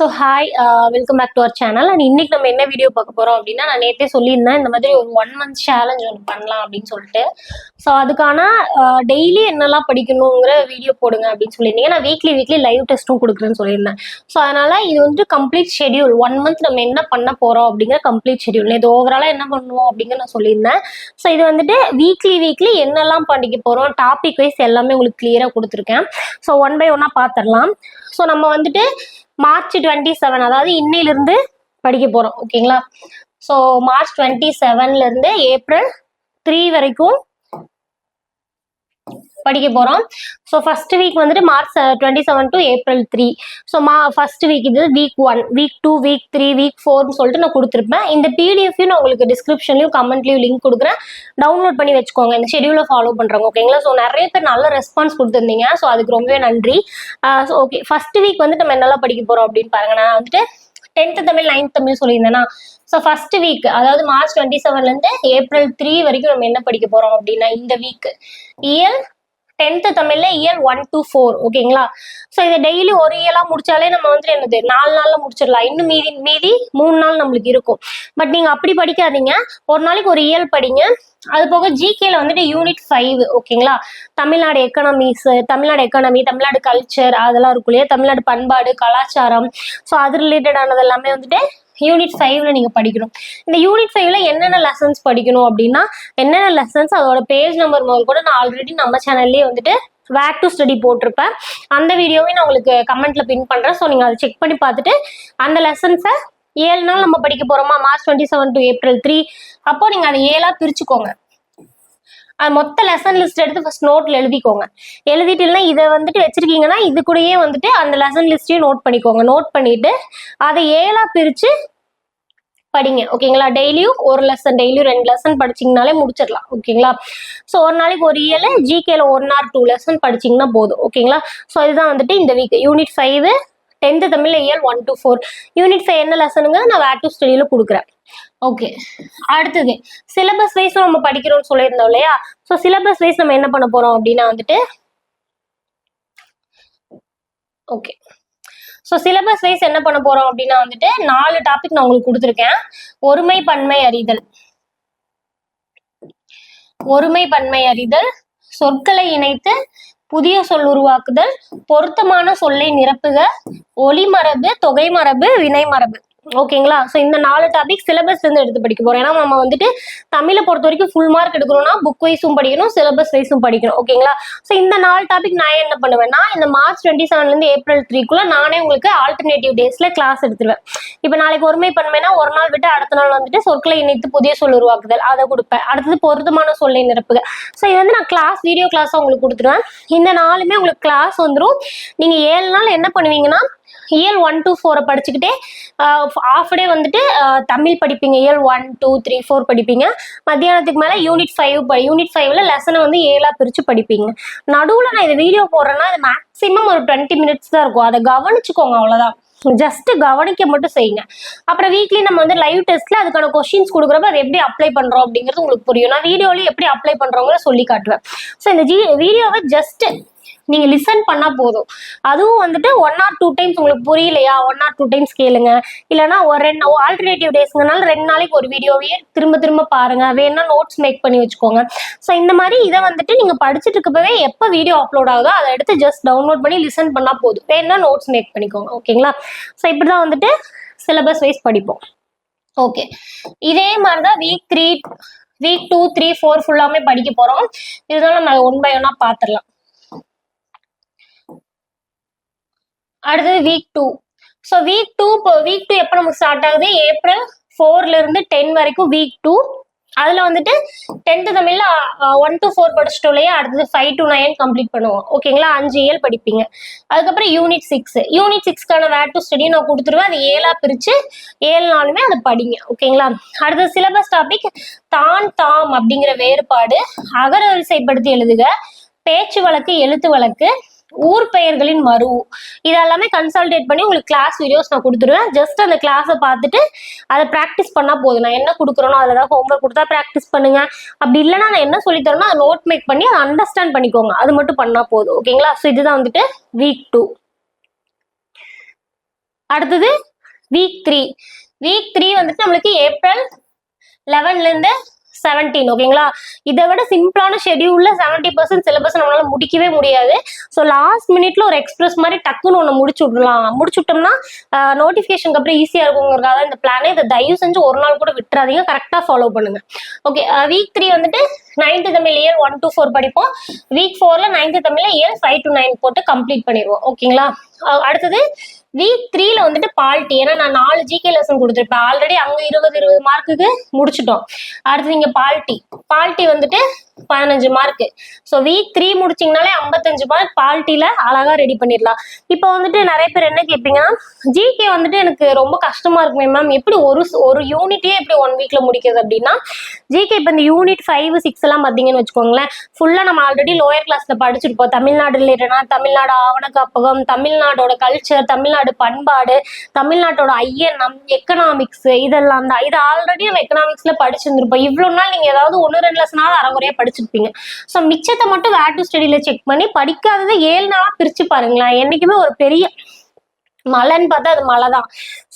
So hi welcome back to our channel and இன்னைக்கு நம்ம என்ன வீடியோ பார்க்க போறோம் அப்படின்னா நான் நேற்றே சொல்லியிருந்தேன் இந்த மாதிரி ஒரு ஒன் மந்த் சேலஞ்ச் ஒன்று பண்ணலாம் அப்படின்னு சொல்லிட்டு. ஸோ அதுக்கான uh, டெய்லி என்னெல்லாம் படிக்கணுங்கிற வீடியோ போடுங்க அப்படின்னு சொல்லியிருந்தீங்க. நான் வீக்லி வீக்லி லைவ் டெஸ்ட்டும் கொடுக்குறேன்னு சொல்லியிருந்தேன். ஸோ அதனால இது வந்து கம்ப்ளீட் ஷெடியூல் ஒன் மந்த் நம்ம என்ன பண்ண போறோம் அப்படிங்கிற கம்ப்ளீட் ஷெடியூல் இது ஓவராலாக என்ன பண்ணுவோம் அப்படிங்கிற நான் சொல்லியிருந்தேன். ஸோ இது வந்துட்டு வீக்லி வீக்லி என்னெல்லாம் படிக்க போறோம் டாபிக் வைஸ் எல்லாமே உங்களுக்கு கிளியராக கொடுத்துருக்கேன். ஸோ ஒன் பை ஒன்னாக பார்த்துடலாம் ஸோ நம்ம வந்துட்டு மார்ச் டுவெண்ட்டி செவன் அதாவது இன்னையிலிருந்து படிக்க போகிறோம் ஓகேங்களா? ஸோ மார்ச் டுவெண்ட்டி செவன்லேருந்து ஏப்ரல் த்ரீ வரைக்கும் படிக்க போறோம். ஸோ ஃபர்ஸ்ட் வீக் வந்துட்டு March twenty seven to April three so மா ஃபர்ஸ்ட் வீக் இது week one week two week three week ஃபோர்னு சொல்லிட்டு நான் கொடுத்துருப்பேன். இந்த பிடிஎஃப்யும் நான் உங்களுக்கு டிஸ்கிரிப்ஷன்லையும் கமெண்ட்லையும் லிங்க் கொடுக்குறேன். டவுன்லோட் பண்ணி வச்சுக்கோங்க. இந்த ஷெடியூலை ஃபாலோ பண்ணுறவங்க ஓகேங்களா ஸோ நிறைய பேர் நல்ல ரெஸ்பான்ஸ் கொடுத்துருந்தீங்க. ஸோ அதுக்கு ரொம்பவே நன்றி. ஸோ ஓகே ஃபர்ஸ்ட் வீக் வந்து நம்ம என்னெல்லாம் படிக்க போகிறோம் அப்படின்னு பாருங்க. நான் வந்துட்டு டென்த்து தமிழ் நைன்த் தமிழ் சொல்லியிருந்தேன்னா ஸோ ஃபர்ஸ்ட் வீக் அதாவது மார்ச் டுவெண்ட்டி செவன்லேருந்து ஏப்ரல் த்ரீ வரைக்கும் நம்ம என்ன படிக்க போகிறோம் அப்படின்னா இந்த வீக் இயல் டென்த்து தமிழ்ல இயல் ஒன் டு ஃபோர் ஓகேங்களா ஸோ இதை டெய்லி ஒரு இயலா முடிச்சாலே நம்ம வந்துட்டு என்னது நாலு நாள்ல முடிச்சிடலாம். இன்னும் மீதி மீதி மூணு நாள் நம்மளுக்கு இருக்கும். பட் நீங்க அப்படி படிக்காதீங்க. ஒரு நாளைக்கு ஒரு இயல் படிங்க. அது போக ஜிகேல வந்துட்டு யூனிட் ஃபைவ் ஓகேங்களா Tamil Nadu economics Tamil Nadu economy Tamil Nadu culture அதெல்லாம் இருக்கும் இல்லையா? தமிழ்நாடு பண்பாடு கலாச்சாரம். ஸோ அது ரிலேட்டடானது எல்லாமே வந்துட்டு யூனிட் ஃபைவ்ல நீங்க படிக்கணும். இந்த யூனிட் ஃபைவ்ல என்னென்ன லெசன்ஸ் படிக்கணும் அப்படின்னா என்னென்ன லெசன்ஸ் அதோட பேஜ் நம்பர் முதல் கூட நான் ஆல்ரெடி நம்ம சேனல்லே வந்துட்டு வேக் டு ஸ்டடி போட்டிருப்பேன். அந்த வீடியோவையும் நான் உங்களுக்கு கமெண்ட்ல பின் பண்றேன். ஸோ நீங்க அதை செக் பண்ணி பார்த்துட்டு அந்த லெசன்ஸை ஏழு நாள் நம்ம படிக்க போறோமா? March twenty seven to April three அப்போ நீங்க அதை ஏழா பிரிச்சுக்கோங்க. அது மொத்த லெசன் லிஸ்ட் எடுத்து ஃபர்ஸ்ட் நோட்ல எழுதிக்கோங்க. எழுதிட்டு இல்லைன்னா இதை வந்துட்டு வச்சிருக்கீங்கன்னா இது கூடயே வந்துட்டு அந்த லெசன் லிஸ்டையும் நோட் பண்ணிக்கோங்க. நோட் பண்ணிட்டு அதை ஏழா பிரிச்சு படிங்க ஓகேங்களா டெய்லியும் ஒரு லெசன் டெய்லியும் ரெண்டு லெசன் படிச்சிங்கனாலே முடிச்சிடலாம் ஓகேங்களா ஸோ ஒரு நாளைக்கு ஒரு இயல ஜிகேல ஒன் ஆர் டூ லெசன் படிச்சீங்கன்னா போதும் ஓகேங்களா ஸோ இதுதான் வந்துட்டு இந்த week unit five tenth Tamil இயல் one to four unit five என்ன லெசனுங்க நான் வேர் டு ஸ்டடியில் கொடுக்குறேன். ஓகே அடுத்தது சிலபஸ் வைஸ் நம்ம படிக்கிறோம்னு சொல்லியிருந்தோம் இல்லையா? ஸோ சிலபஸ் வைஸ் நம்ம என்ன பண்ண போகிறோம் அப்படின்னா வந்துட்டு ஓகே ஸோ சிலபஸ் வைஸ் என்ன பண்ண போறோம் அப்படின்னா வந்துட்டு நாலு டாபிக் நான் உங்களுக்கு கொடுத்துருக்கேன். ஒருமை பன்மை அறிதல். ஒருமை பன்மை அறிதல். சொற்களை இணைத்து புதிய சொல் உருவாக்குதல். பொருத்தமான சொல்லை நிரப்புக. ஒளிமரபு தொகை மரபு வினை மரபு. ஓகேங்களா? ஸோ இந்த நாலு டாபிக் சிலபஸ்லேருந்து எடுத்து படிக்க போறோம். ஏன்னா நம்ம வந்துட்டு தமிழை பொறுத்த வரைக்கும் ஃபுல் மார்க் எடுக்கணும்னா புக் வைஸும் படிக்கணும் சிலபஸ் வைஸும் படிக்கணும். ஓகேங்களா? ஸோ இந்த நாலு டாபிக் நான் என்ன பண்ணுவேன்னா இந்த மார்ச் டுவெண்ட்டி செவன்ல இருந்து ஏப்ரல் த்ரீக்குள்ள நானே உங்களுக்கு ஆல்டர்னேட்டிவ் டேஸ்ல கிளாஸ் எடுத்துருவேன். இப்போ நாளைக்கு ஒருமை பண்ணுவேன்னா ஒரு நாள் விட்டு அடுத்த நாள் வந்துட்டு சொற்களை இணைத்து புதிய சொல் உருவாக்குதல் அதை கொடுப்பேன். அடுத்தது பொருத்தமான சொல்லை நிரப்புக ஸோ இது வந்து நான் கிளாஸ் வீடியோ கிளாஸாக உங்களுக்கு கொடுத்துருவேன். இந்த நாளுமே உங்களுக்கு கிளாஸ் வந்துடும் நீங்க ஏழு நாள் என்ன பண்ணுவீங்கன்னா இயல் ஒன் டூ ஃபோரை படிச்சுக்கிட்டே ஆஃப் டே வந்துட்டு தமிழ் படிப்பீங்க. இயல் ஒன் டூ த்ரீ ஃபோர் படிப்பீங்க. மத்தியானத்துக்கு மேலே யூனிட் ஃபைவ் யூனிட் ஃபைவ்ல லெசனை வந்து ஏழாக பிரித்து படிப்பீங்க. நடுவில் நான் இது வீடியோ போடுறேன்னா அது மேக்ஸிமம் ஒரு டுவெண்ட்டி மினிட்ஸ் தான் இருக்கும். அதை கவனிச்சுக்கோங்க அவ்வளோதான் ஜஸ்ட் கவனிக்க மட்டும் செய்யுங்க. அப்புறம் வீக்லி நம்ம வந்து லைவ் டெஸ்ட்ல அதுக்கான கொஸ்டின்ஸ் கொடுக்குறப்ப அதை எப்படி அப்ளை பண்றோம் அப்படிங்கிறது உங்களுக்கு புரியும். நான் வீடியோலயும் எப்படி அப்ளை பண்றோங்கிற சொல்லி காட்டுவேன். ஸோ இந்த ஜி வீடியோவை ஜஸ்ட் நீங்க லிசன் பண்ணா போதும். அதுவும் வந்துட்டு ஒன் ஆர் டூ டைம்ஸ் உங்களுக்கு புரியலையா? ஒன் ஆர் டூ டைம்ஸ் கேளுங்க. இல்லைன்னா ஒரு ரெண்டு ஆல்டர்னேட்டிவ் டேஸ்ங்கனால ரெண்டு நாளைக்கு ஒரு வீடியோவையே திரும்ப திரும்ப பாருங்க. வேணா நோட்ஸ் மேக் பண்ணி வச்சுக்கோங்க. ஸோ இந்த மாதிரி இதை வந்துட்டு நீங்க படிச்சுட்டு இருக்கப்பவே எப்போ வீடியோ அப்லோட் ஆகுதோ அதை எடுத்து ஜஸ்ட் டவுன்லோட் பண்ணி லிசன் பண்ணா போதும். வேணா நோட்ஸ் மேக் பண்ணிக்கோங்க. ஓகேங்களா? ஸோ இப்படிதான் வந்துட்டு சிலபஸ் வைஸ் படிப்போம். ஓகே இதே மாதிரி தான் week three week two three four ஃபுல்லாமே படிக்க போறோம். இதுதான் நம்ம ஒன் பை ஒன்னா பார்த்துடலாம் அடுத்தது week two so week two இப்போ வீக் டூ எப்போ நமக்கு ஸ்டார்ட் ஆகுது? ஏப்ரல் ஃபோர்ல இருந்து டென் வரைக்கும் வீக் டூ அதில் வந்துட்டு டென்த்து தமிழில் ஒன் டு ஃபோர் படிச்சிட்டோம் இல்லையா? அடுத்தது ஃபைவ் டு நைன் கம்ப்ளீட் பண்ணுவோம். ஓகேங்களா அஞ்சு இயல் படிப்பீங்க. அதுக்கப்புறம் யூனிட் சிக்ஸ் யூனிட் சிக்ஸ்க்கான வேர் டு ஸ்டடி நான் கொடுத்துருவேன். அது ஏழா பிரித்து ஏழு நாளுமே அதை படிங்க. ஓகேங்களா அடுத்த சிலபஸ் டாபிக் தான் தாம் அப்படிங்கிற வேறுபாடு அகர வரிசைப்படுத்தி எழுதுக. பேச்சு வழக்கு எழுத்து வழக்கு ஊர் பெயர்களின் மறு இதெல்லாமே கன்சல்டேட் பண்ணி உங்களுக்கு கிளாஸ் வீடியோஸ் நான் கொடுத்துருவேன். ஜஸ்ட் அந்த கிளாஸை பார்த்துட்டு அதை ப்ராக்டிஸ் பண்ணால் போதும். நான் என்ன கொடுக்குறேனோ அதில் ஏதாவது ஹோம்ஒர்க் கொடுத்தா ப்ராக்டிஸ் பண்ணுங்க. அப்படி இல்லைன்னா நான் என்ன சொல்லி தரேனோ அதை நோட் மேக் பண்ணி அதை அண்டர்ஸ்டாண்ட் பண்ணிக்கோங்க. அது மட்டும் பண்ணால் போதும். ஓகேங்களா ஸோ இதுதான் வந்துட்டு வீக் டூ அடுத்தது வீக் த்ரீ வீக் த்ரீ வந்துட்டு நம்மளுக்கு ஏப்ரல் லெவன்லேருந்து செவன்டீன் ஓகேங்களா இதை விட சிம்பிளான ஷெடியூல்ல செவன்டி பர்சன்ட் சிலபஸ் நம்மளால முடிக்கவே முடியாது. ஸோ லாஸ்ட் மினிட்ல ஒரு எக்ஸ்பிரஸ் மாதிரி டக்குன்னு ஒன்று முடிச்சு விடலாம் முடிச்சு விட்டோம்னா நோட்டிஃபிகேஷனுக்கு அப்புறம் ஈஸியாக இருக்குங்கிறதுக்காக இந்த பிளானை இதை தயவு செஞ்சு ஒரு நாள் கூட விட்டுறாதீங்க. கரெக்டாக ஃபாலோ பண்ணுங்க. ஓகே வீக் த்ரீ வந்துட்டு ninth Tamil year one to four படிப்போம். வீக் ஃபோர்ல நைன்த்து தமிழ்ல இயர் ஃபைவ் டு நைன் போட்டு கம்ப்ளீட் பண்ணிடுவோம். ஓகேங்களா அடுத்தது வீக் த்ரீல வந்துட்டு பால்ட்டி ஏன்னா நான் நாலு ஜிகே லெசன் கொடுத்துருப்பேன். ஆல்ரெடி அங்க இருபது இருபது மார்க்குக்கு முடிச்சிட்டோம். அடுத்து நீங்க பால்ட்டி பால்ட்டி வந்துட்டு பதினஞ்சு மார்க் ஸோ வீக் த்ரீ முடிச்சிங்கனாலே ஐம்பத்தஞ்சு மார்க் பால்ட்டியில் அழகா ரெடி பண்ணிடலாம். இப்போ வந்துட்டு நிறைய பேர் என்ன கேட்பீங்கன்னா ஜிகே வந்துட்டு எனக்கு ரொம்ப கஷ்டமா இருக்குமே மேம் எப்படி ஒரு ஒரு யூனிட்டே எப்படி ஒன் வீக்ல முடிக்கிறது அப்படின்னா ஜிகே இப்போ இந்த யூனிட் ஃபைவ் சிக்ஸ் எல்லாம் பார்த்தீங்கன்னு வச்சுக்கோங்களேன் ஃபுல்லாக நம்ம ஆல்ரெடி லோயர் கிளாஸ்ல படிச்சிருப்போம் தமிழ்நாடு ரிலேட்டடாக தமிழ்நாடு ஆவண காப்பகம் தமிழ்நாடோட கல்ச்சர் தமிழ்நாடு பண்பாடு தமிழ்நாட்டோட ஐஎன்எம் எக்கனாமிக்ஸ் இதெல்லாம் தான். இது ஆல்ரெடி நம்ம எக்கனாமிக்ஸில் படிச்சிருந்திருப்போம். இவ்வளோ நாள் நீங்க ஏதாவது ஒன்று ரெண்டு லெசனாவது அறகுறையா படிச்சிருப்பீங்க. ஸோ மிச்சத்தை மட்டும் வேர் டு ஸ்டடியில் செக் பண்ணி படிக்காததை ஏழு நாளாக பிரிச்சு பாருங்களேன். என்னைக்குமே ஒரு பெரிய மலைன்னு பார்த்தா அது மலை தான்.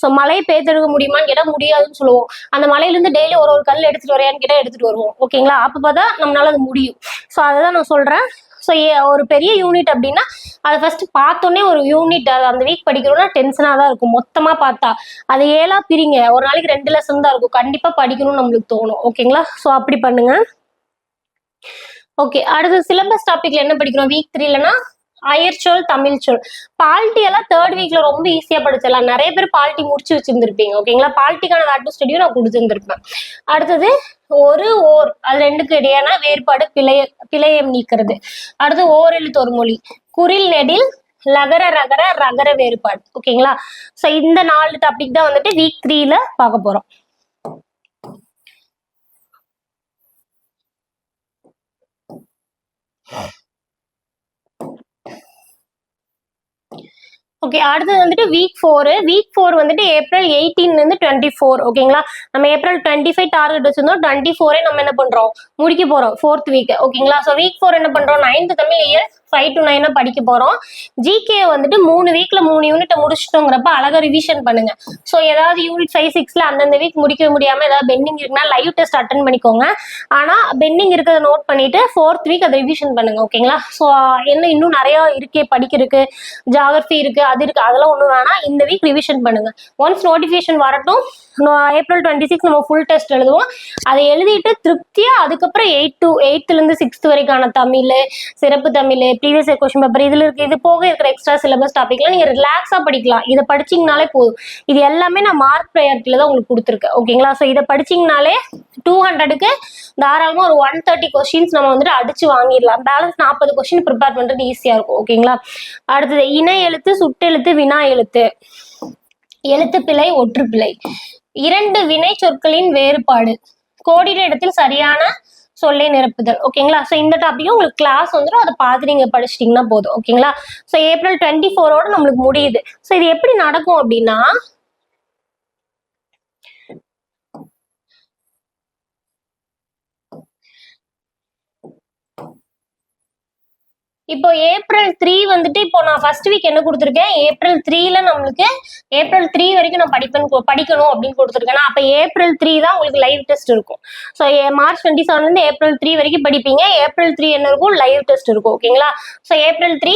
ஸோ மலையை பேத்தெடுக்க முடியுமான்னு கேட்டால் முடியாதுன்னு சொல்லுவோம். அந்த மலையிலேருந்து டெய்லி ஒரு ஒரு கல் எடுத்துகிட்டு வரையான்னு கேட்டால் எடுத்துட்டு வருவோம். ஓகேங்களா அப்போ பார்த்தா நம்மளால அது முடியும். ஸோ அதை தான் நான் சொல்றேன். ஸோ ஒரு பெரிய யூனிட் அப்படின்னா அதை ஃபர்ஸ்ட் பார்த்தோன்னே ஒரு யூனிட் அந்த வீக் படிக்கிறோம்னா டென்ஷனாக தான் இருக்கும். மொத்தமாக பார்த்தா. அது ஏழா பிரிங்க. ஒரு நாளைக்கு ரெண்டு லெசன் தான் இருக்கும். கண்டிப்பாக படிக்கணும்னு நம்மளுக்கு தோணும். ஓகேங்களா ஸோ அப்படி பண்ணுங்க. ஓகே அடுத்து சிலபஸ் டாபிக்ல என்ன படிக்கிறோம்? வீக் த்ரீலனா அயர்ச்சொல் தமிழ் சொல். பால்ட்டி எல்லாம் தேர்ட் வீக்ல ரொம்ப ஈஸியா படிச்சிடலாம். நிறைய பேர் பால்ட்டி முடிச்சு வச்சிருந்திருப்பீங்க ஓகேங்களா பால்ட்டிக்கான வேட்டு ஸ்டடியும் நான் கொடுத்துருந்துருப்பேன். அடுத்தது ஒரு ஓர் அது ரெண்டுக்கு இடையான வேறுபாடு பிழைய பிழையம் நீக்கிறது. அடுத்து ஓர் எழுத்து ஒரு மொழி. குரில் நெடில் லகர ரகர ரகர வேறுபாடு ஓகேங்களா ஸோ இந்த நாலு டாபிக் தான் வந்துட்டு வீக் த்ரீல பார்க்க போறோம். ஓகே அடுத்தது வந்துட்டு வீக் ஃபோர் வீக் ஃபோர் வந்துட்டு ஏப்ரல் எயிட்டீன்ல இருந்து டுவெண்ட்டி ஃபோர் ஓகேங்களா நம்ம ஏப்ரல் டுவெண்ட்டி ஃபைவ் டார்கெட் வச்சிருந்தோம். டுவெண்ட்டி ஃபோரே நம்ம என்ன பண்றோம்? முடிக்க போறோம் ஃபோர்த் வீக் ஓகேங்களா ஸோ வீக் ஃபோர் என்ன பண்றோம்? Ninth Tamil year five to நைனா படிக்க போறோம். ஜிகே வந்துட்டு மூணு வீக்ல மூணு யூனிட்டை முடிச்சிட்டோங்கிறப்ப அழகா ரிவிஷன் பண்ணுங்க. ஸோ ஏதாவது யூனிட் ஃபைவ் சிக்ஸ்ல அந்தந்த வீக் முடிக்க முடியாம ஏதாவது பெண்டிங் இருக்குன்னா லைவ் டெஸ்ட் அட்டன் பண்ணிக்கோங்க. ஆனா பெண்டிங் இருக்கிறத நோட் பண்ணிட்டு ஃபோர்த் வீக் அதை ரிவிஷன் பண்ணுங்க ஓகேங்களா ஸோ என்ன இன்னும் நிறைய இருக்கே படிக்கிறதுக்கு ஜாகிரபி இருக்கு அது இருக்கு அதெல்லாம் ஒன்றும் வேணாம். இந்த வீக் ரிவிஷன் பண்ணுங்க. ஒன்ஸ் நோட்டிஃபிகேஷன் வரட்டும் ஏப்ரல் டுவெண்ட்டி சிக்ஸ் நம்ம ஃபுல் டெஸ்ட் எழுதுவோம். அதை எழுதிட்டு திருப்தியா அதுக்கப்புறம் எயிட் டு எயித்துல இருந்து சிக்ஸ்த் வரைக்கான தமிழ் சிறப்பு தமிழ் ப்ரீவியஸ் கொஸ்டின் பேப்பர் இதில் இருக்க இது போக இருக்கிற எக்ஸ்ட்ரா சிலபஸ் டாபிக்ல நீங்கள் ரிலாக்ஸாக படிக்கலாம். இதை படிச்சிங்கனாலே போதும். இது எல்லாமே நான் மார்க் ப்ரையாரிட்டியில் தான் உங்களுக்கு கொடுத்துருக்கேன். ஓகேங்களா ஸோ இதை படிச்சிங்கனாலே டூ ஹண்ட்ரடுக்கு தாராளமாக ஒரு ஒன் தேர்ட்டி கொஸ்டின்ஸ் நம்ம வந்துட்டு அடிச்சு வாங்கிடலாம். பேலன்ஸ் நாற்பது கொஸ்டின் ப்ரிப்பேர் பண்ணுறது ஈஸியாக இருக்கும். ஓகேங்களா அடுத்தது இணை எழுத்து சுட்டெழுத்து வினா எழுத்து. எழுத்து பிழை ஒற்றுப்பிழை இரண்டு வினை சொற்களின் வேறுபாடு. கோடிட இடத்தில் சரியான சொல்லை நிரப்புதல் ஓகேங்களா? ஸோ இந்த டாப்பிக்கும் உங்களுக்கு கிளாஸ் வந்துடும் அதை பார்த்து நீங்கள் படிச்சிட்டிங்கன்னா போதும் ஓகேங்களா? ஸோ ஏப்ரல் டுவெண்ட்டி ஃபோரோட நம்மளுக்கு முடியுது. ஸோ இது எப்படி நடக்கும் அப்படின்னா இப்போ ஏப்ரல் த்ரீ வந்துட்டு இப்போ நான் ஃபர்ஸ்ட் வீக் என்ன கொடுத்துருக்கேன்? ஏப்ரல் த்ரீல நம்மளுக்கு ஏப்ரல் த்ரீ வரைக்கும் நான் படிப்பேன் படிக்கணும் அப்படின்னு கொடுத்துருக்கேன். அப்போ ஏப்ரல் த்ரீ தான் உங்களுக்கு லைவ் டெஸ்ட் இருக்கும். ஸோ மார்ச் டுவெண்ட்டி செவன்லேருந்து ஏப்ரல் த்ரீ வரைக்கும் படிப்பீங்க. ஏப்ரல் த்ரீ என்ன இருக்கும்? லைவ் டெஸ்ட் இருக்கும் ஓகேங்களா ஸோ ஏப்ரல் த்ரீ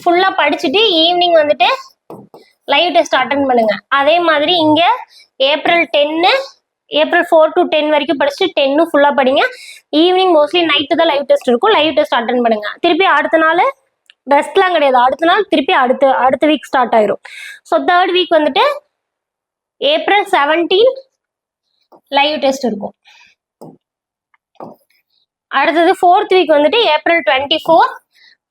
ஃபுல்லாக படிச்சுட்டு ஈவினிங் வந்துட்டு லைவ் டெஸ்ட் அட்டன் பண்ணுங்க. அதே மாதிரி இங்கே April ten April four to ten வரைக்கும் படிச்சுட்டு டென்னும் ஃபுல்லாக படிங்க. ஈவினிங் மோஸ்ட்லி நைட்டு தான் லைவ் டெஸ்ட் இருக்கும். லைவ் டெஸ்ட் அட்டன் பண்ணுங்க. திருப்பி அடுத்த நாள் ரெஸ்ட்லாம் கிடையாது. அடுத்த நாள் திருப்பி அடுத்த அடுத்த வீக் ஸ்டார்ட் ஆயிரும். ஸோ தேர்ட் வீக் வந்துட்டு ஏப்ரல் செவன்டீன் லைவ் டெஸ்ட் இருக்கும். அடுத்தது ஃபோர்த் வீக் வந்துட்டு April twenty four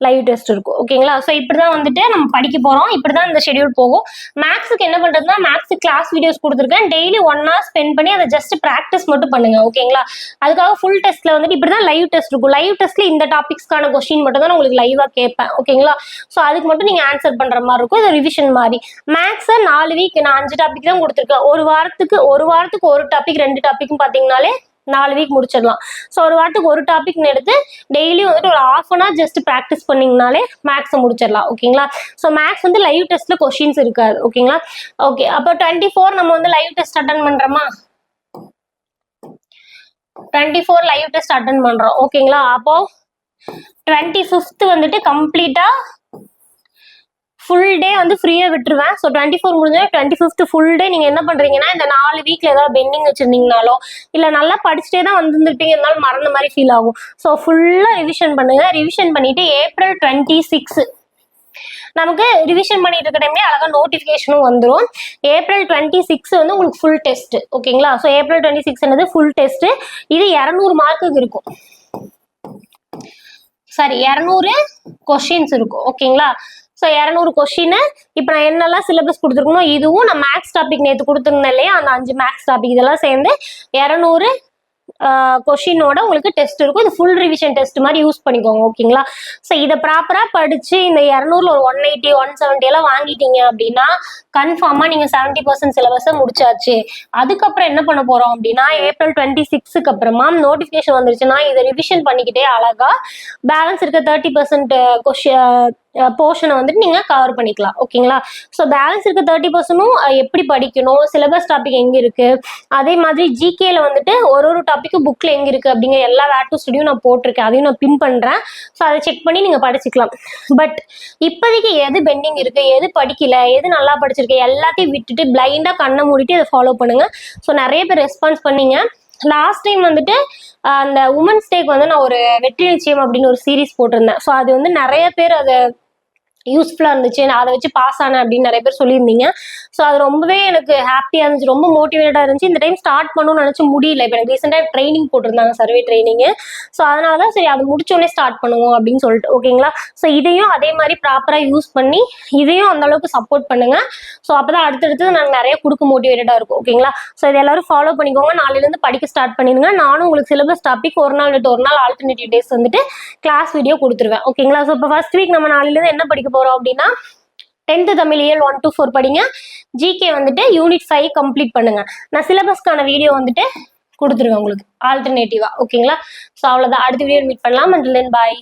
live test இருக்கும். ஓகேங்களா ஸோ இப்படி தான் வந்துட்டு நம்ம படிக்க போகிறோம் இப்படி தான் இந்த ஷெடியூல் போகும். மேக்ஸுக்கு என்ன பண்ணுறதுனா மேக்ஸ் கிளாஸ் வீடியோஸ் கொடுத்துருக்கேன். டெய்லி ஒன் ஹவர் ஸ்பெண்ட் பண்ணி அதை ஜஸ்ட் ப்ராக்டிஸ் மட்டும் பண்ணுங்க. ஓகேங்களா அதுக்காக ஃபுல் டெஸ்ட்டில் வந்துட்டு இப்படி தான் லைவ் டெஸ்ட் இருக்கும் லைவ் டெஸ்ட்டில் இந்த டாபிக்ஸ்க்கான கொஸ்டின் மட்டும் தான் உங்களுக்கு லைவாக கேட்பேன். ஓகேங்களா ஸோ அதுக்கு மட்டும் நீங்கள் ஆன்சர் பண்ணுற மாதிரி இருக்கும். இது ரிவிஷன் மாதிரி. மேக்ஸை நாலு வீக் நான் அஞ்சு டாபிக் தான் கொடுத்துருக்கேன். ஒரு வாரத்துக்கு ஒரு வாரத்துக்கு ஒரு டாபிக் ரெண்டு டாப்பிக்கும் பார்த்தீங்கனாலே நாலு வீக் முடிச்சிடலாம். ஸோ ஒரு வாரத்துக்கு ஒரு டாபிக்னு எடுத்து டெய்லி வந்துட்டு ஒரு half an hour just practice பண்ணிங்கனாலே மேக்ஸை முடிச்சிடலாம். ஓகேங்களா ஸோ மேக்ஸ் வந்து லைவ் டெஸ்ட்டில் கொஷின்ஸ் இருக்காது. ஓகேங்களா ஓகே அப்போ டுவெண்ட்டி ஃபோர் நம்ம வந்து லைவ் டெஸ்ட் அட்டன் பண்ணுறோமா twenty four live test attend பண்ணுறோம் ஓகேங்களா அப்போ டுவெண்ட்டி ஃபிஃப்த் வந்துட்டு கம்ப்ளீட்டாக ஃபுல் டே வந்து ஃப்ரீயாக விட்டுருவேன். ஸோ டுவெண்ட்டி ஃபோர் முடிஞ்சா டுவெண்ட்டி ஃபிஃப்த் ஃபுல் டே நீங்கள் என்ன பண்ணுறீங்கன்னா இந்த நாலு வீக்கில் ஏதாவது பெண்டிங் வச்சுருந்தீங்கனாலோ இல்லை நல்லா படிச்சுட்டே தான் வந்துருப்பீங்க இருந்தாலும் மறந்த மாதிரி ஃபீல் ஆகும். ஸோ ஃபுல்லாக ரிவிஷன் பண்ணுங்கள் ரிவிஷன் பண்ணிவிட்டு ஏப்ரல் டுவெண்ட்டி சிக்ஸ் நமக்கு ரிவிஷன் பண்ணிட்டு இருக்க டைம்லேயே அழகாக நோட்டிஃபிகேஷனும் வந்துடும் ஏப்ரல் டுவெண்ட்டி சிக்ஸ் வந்து உங்களுக்கு ஃபுல் டெஸ்ட் ஓகேங்களா? ஸோ ஏப்ரல் டுவெண்ட்டி சிக்ஸ்ன்றது ஃபுல் டெஸ்ட் இது இரநூறு மார்க்குக்கு இருக்கும். சாரி இரநூறு கொஷின்ஸ் இருக்கும் ஓகேங்களா? ஸோ இரநூறு கொஷின் இப்போ நான் என்னெல்லாம் சிலபஸ் கொடுத்துருக்கணும் இதுவும் நான் மேக்ஸ் டாபிக் நேற்று கொடுத்துருந்தேன் இல்லையா? அந்த அஞ்சு மேக்ஸ் டாபிக் இதெல்லாம் சேர்ந்து இரநூறு கொஷினோட உங்களுக்கு டெஸ்ட் இருக்கும். இது ஃபுல் ரிவிஷன் டெஸ்ட் மாதிரி யூஸ் பண்ணிக்கோங்க ஓகேங்களா ஸோ இதை ப்ராப்பராக படித்து இந்த இரநூறுல ஒரு ஒன் எயிட்டி ஒன் செவன்ட்டி எல்லாம் வாங்கிட்டீங்க அப்படின்னா கன்ஃபார்மாக நீங்கள் செவன்ட்டி பர்சன்ட் சிலபஸை முடிச்சாச்சு. அதுக்கப்புறம் என்ன பண்ண போகிறோம் அப்படின்னா ஏப்ரல் டுவெண்ட்டி சிக்ஸுக்கு அப்புறமா நோட்டிஃபிகேஷன் வந்துருச்சுன்னா இதை ரிவிஷன் பண்ணிக்கிட்டே அழகாக பேலன்ஸ் இருக்க தேர்ட்டி பர்சன்ட் கொஷின் போர்ஷனை வந்துட்டு நீங்கள் கவர் பண்ணிக்கலாம். ஓகேங்களா ஸோ பேலன்ஸ் இருக்க தேர்ட்டி பர்சனும் எப்படி படிக்கணும்? சிலபஸ் டாபிக் எங்கே இருக்குது அதே மாதிரி ஜிகேல வந்துட்டு ஒரு ஒரு டாப்பிக்கும் புக்கில் எங்கே இருக்குது அப்படிங்கிற எல்லா வேட்டு ஸ்டுடியும் நான் போட்டிருக்கேன். அதையும் நான் பின் பண்ணுறேன் ஸோ அதை செக் பண்ணி நீங்கள் படிச்சுக்கலாம். பட் இப்போதைக்கு எது பெண்டிங் இருக்குது எது படிக்கல? எது நல்லா படிச்சிருக்கு? எல்லாத்தையும் விட்டுட்டு பிளைண்டாக கண்ணை மூடிட்டு அதை ஃபாலோ பண்ணுங்கள் ஸோ நிறைய பேர் ரெஸ்பான்ஸ் பண்ணீங்க. லாஸ்ட் டைம் வந்துட்டு அந்த உமன்ஸ் டேக்கு வந்து நான் ஒரு வெற்றி நிச்சயம் அப்படின்னு ஒரு சீரிஸ் போட்டிருந்தேன். ஸோ அது வந்து நிறைய பேர் அதை யூஸ்ஃபுல்லாக இருந்துச்சு. நான் அதை வச்சு பாஸ் ஆனேன் அப்படின்னு நிறைய பேர் சொல்லியிருந்தீங்க. ஸோ அது ரொம்பவே எனக்கு ஹாப்பியாக இருந்துச்சு. ரொம்ப மோட்டிவேட்டாக இருந்துச்சு. இந்த டைம் ஸ்டார்ட் பண்ணணும்னு நினச்சி முடியல. இப்போ எனக்கு ரீசெண்டாக ட்ரைனிங் போட்டிருந்தாங்க சர்வே ட்ரைனிங்கு ஸோ அதனால தான் சரி அது முடிச்சோடனே ஸ்டார்ட் பண்ணுவோம் அப்படின்னு சொல்லிட்டு ஓகேங்களா ஸோ இதையும் அதே மாதிரி ப்ராப்பராக யூஸ் பண்ணி இதையும் அந்த அளவுக்கு சப்போர்ட் பண்ணுங்க. ஸோ அப்போ தான் அடுத்தடுத்து நாங்கள் நிறைய கொடுக்க மோட்டிவேட்டடாக இருக்கும். ஓகேங்களா ஸோ இது எல்லாரும் ஃபாலோ பண்ணிக்கோங்க. நாளையிலேருந்து படிக்க ஸ்டார்ட் பண்ணிடுங்க. நானும் உங்களுக்கு சிலபஸ் டாபிக் ஒரு நாள் விட்டு ஒரு நாள் ஆல்டர்னேட்டிவ் டேஸ் வந்துட்டு கிளாஸ் வீடியோ கொடுத்துருவேன். ஓகேங்களா ஸோ இப்போ ஃபர்ஸ்ட் வீக் நம்ம நாளையிலேருந்து என்ன படிக்க போகிறோம் அப்படின்னா டென்த்து தமிழ் இயல் ஒன் டூ ஃபோர் படிங்க. ஜிகே வந்துட்டு யூனிட் ஃபைவ் கம்ப்ளீட் பண்ணுங்க. நான் சிலபஸ்க்கான வீடியோ வந்துட்டு கொடுத்துருவேன் உங்களுக்கு. ஆல்டர்னேட்டிவா ஓகேங்களா ஸோ அவ்வளோதான் அடுத்த வீடியோ மீட் பண்ணலாம். And then bye